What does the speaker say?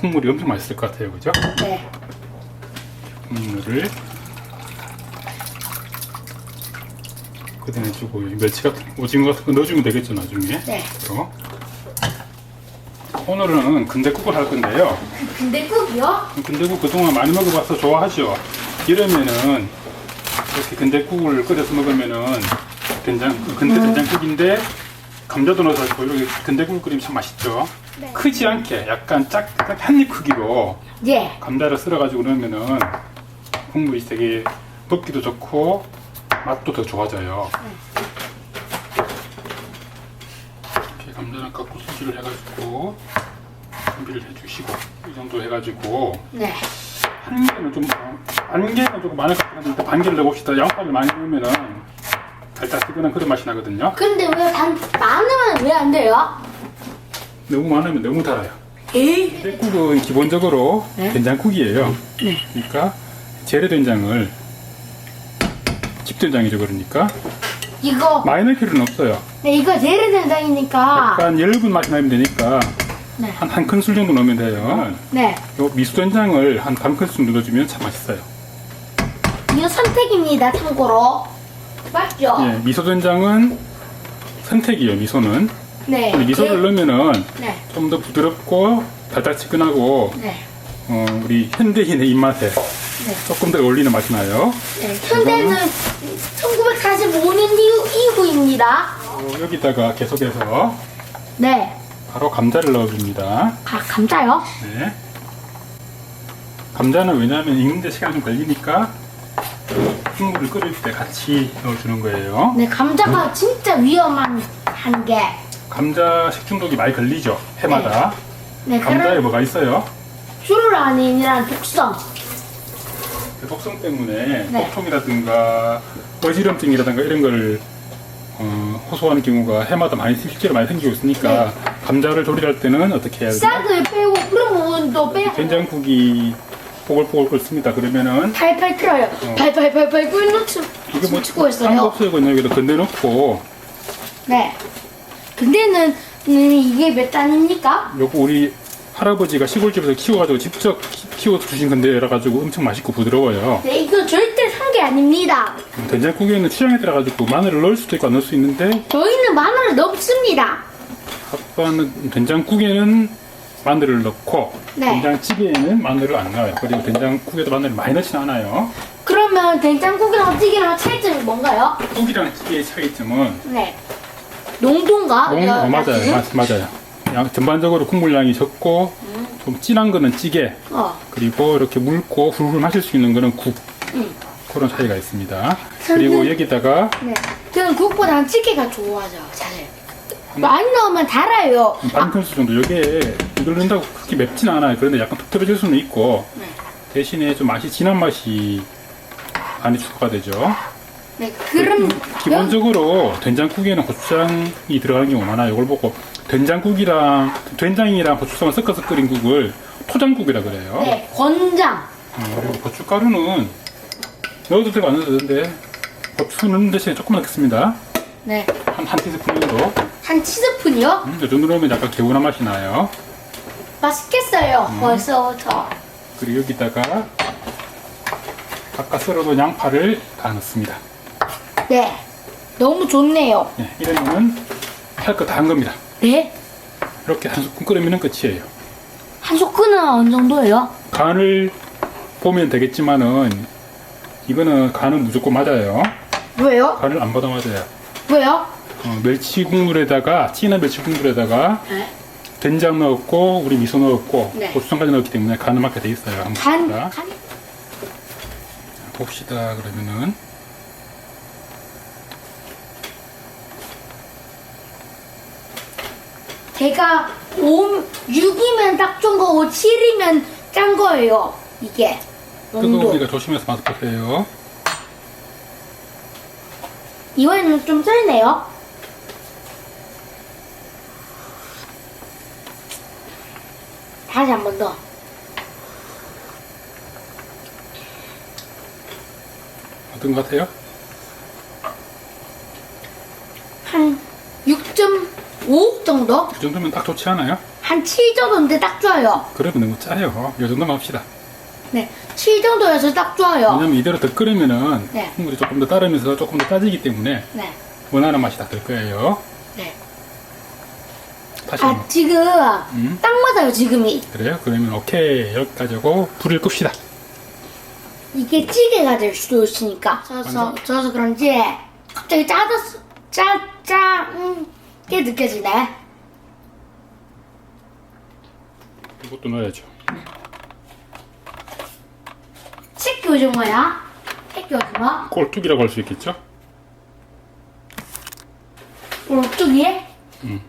국물이 엄청 맛있을 것 같아요, 그죠? 네. 국물을 그대내주고 멸치 같은 오징어 같은 거 넣어주면 되겠죠, 나중에. 네. 또. 오늘은 근대국을 할 건데요. 근데 꼭이요? 근대국 그동안 많이 먹어봐서 좋아하죠. 이러면은 이렇게 근대국을 끓여서 먹으면은 된장 근대 된장국인데 감자도 넣어서 하고 이렇게 근대국을 끓이면 참 맛있죠. 네. 크지 않게 약간 짝한입 크기로 예. 감자를 썰어가지고 넣으면은 국물이 되게 먹기도 좋고 맛도 더 좋아져요. 이렇게 감자랑 깎고 수지를 해가지고 준비를 해주시고 이 정도 해가지고 네. 한 개는 좀, 반 개는 조금 많을 것 같은데 일단 반 개를 넣어봅시다. 양파를 많이 넣으면은 달짝지근한 그런 맛이 나거든요. 근데 왜 단, 많으면 왜 안 돼요? 너무 많으면 너무 달아요. 에이. 된국은 기본적으로 네? 된장국이에요. 네. 그러니까 재래된장을 집된장이죠 그러니까 이거, 많이 넣을 필요는 없어요. 네, 이거 재래된장이니까. 약간 엷은 맛이 나면 되니까 네. 한 한 큰술 정도 넣으면 돼요. 네. 요 미소된장을 한 반 큰술 넣어주면 참 맛있어요. 이거 선택입니다, 참고로. 맞죠? 예, 미소 된장은 선택이에요. 미소는 네. 근데 미소를 예. 넣으면은 네. 좀 더 부드럽고 달달치근하고 네. 어, 우리 현대인의 입맛에 네. 조금 더 어울리는 맛이 나요. 네. 현대는 1945년 이후, 이후입니다. 어, 여기다가 계속해서 네. 바로 감자를 넣어줍니다. 아, 감자요? 네. 감자는 왜냐하면 익는데 시간이 좀 걸리니까 국물을 끓일 때 같이 넣어주는 거예요. 네, 감자가 진짜 위험한 한 게. 감자 식중독이 많이 걸리죠. 해마다. 네, 감자에 그런 뭐가 있어요? 슈르라닌이란 독성. 그 독성 때문에 네. 복통이라든가 어지럼증이라든가 이런 걸 어, 호소하는 경우가 해마다 많이 실제로 많이 생기고 있으니까 감자를 조리할 때는 어떻게 해야 되나? 싹을 빼고 그런 부분도 빼고 된장국이 보글보글 끓습니다. 그러면은 팔팔 끓어요. 팔팔팔팔 끓는 춤 이게 뭐 추고 딴거 있어요. 없어요. 그냥 여기다 건네놓고 네. 근데는 음, 이게 몇 단입니까? 요거 우리 할아버지가 시골집에서 키워가지고 직접 키- 키워주신 건데라 가지고 엄청 맛있고 부드러워요. 네, 이거 절대 산 게 아닙니다. 된장국에는 취향에 따라 가지고 마늘을 넣을 수도 있고 안 넣을 수 있는데 저희는 마늘을 넣습니다. 아빠는 된장국에는 마늘을 넣고 네. 된장찌개에는 마늘을 안 넣어요. 그리고 된장국에도 마늘을 많이 넣진 않아요. 그러면 된장국이랑 찌개랑 차이점이 뭔가요? 국이랑 찌개의 차이점은 네. 농도인가? 여- 어, 맞아요? 맞, 맞아요. 양, 전반적으로 국물 양이 적고 좀 진한 거는 찌개 어. 그리고 이렇게 묽고 훌훌 마실 수 있는 거는 국 음. 그런 차이가 있습니다. 그리고 저는- 여기다가 네. 저는 국보다는 찌개가 좋아져, 잘. 많이 넣으면 달아요. 반 큰술 정도 이게 이걸 넣는다고 그렇게 맵진 않아요. 그런데 약간 텁텁해질 수는 있고 네. 대신에 좀 맛이 진한 맛이 많이 추가가 되죠. 네, 그럼 기본적으로 된장국에는 고추장이 들어가는 경우가 많아요. 이걸 보고 된장국이랑 된장이랑 고추장을 섞어서 끓인 국을 토장국이라 그래요. 네, 권장. 어, 그리고 고춧가루는 넣어도 되고 안 넣어도 되는데 고추 넣는 대신에 조금만 넣겠습니다. 네. 한, 한 티스푼 정도. 한 티스푼이요? 음, 이 정도 넣으면 약간 개운한 맛이 나요. 맛있겠어요, 음. 벌써부터. 그리고 여기다가 아까 썰어둔 양파를 다 넣습니다. 네. 너무 좋네요. 네, 이러면은 할 거 다 한 겁니다. 네? 이렇게 한 스푼 끓이면 끝이에요. 한 소끈은 어느 정도예요? 간을 보면 되겠지만은 이거는 간은 무조건 맞아요. 왜요? 간을 안 받아 맞아요. 왜요? 어, 멸치 국물에다가 진한 멸치 국물에다가 네. 된장 넣었고 우리 미소 넣었고 네. 고추장까지 넣었기 때문에 맞게 돼 있어요. 한번 간, 봅시다. 간. 봅시다. 그러면은 제가 5, 6이면 딱 좋은 거고 7이면 짠 거예요. 이게. 뜨거우니까 조심해서 맛 보세요. 이번에는 좀 썰네요. 다시 한 번 더. 어떤 것 같아요? 한 6.5 정도? 이 정도면 딱 좋지 않아요? 한한7 정도인데 딱 좋아요. 그러면 너무 짜요. 이 정도만 합시다. 네, 7 정도여서 딱 좋아요. 왜냐면 이대로 더 끓이면은 네. 국물이 조금 더 따르면서 조금 더 짜지기 때문에 네, 원하는 맛이 다 될 거예요. 네. 다시 아, 한번. 지금 음. 딱 맞아요, 지금이. 그래요? 그러면 오케이 여기까지 하고 불을 끕시다. 이게 찌개가 될 수도 있으니까. 저서. 저서 그런지 갑자기 짜졌, 짜, 짜, 음, 게 느껴지네. 이것도 넣어야죠. 오징어야? 새끼 오징어? 꼴뚜기라고 할 수 있겠죠? 오뚜기? 음.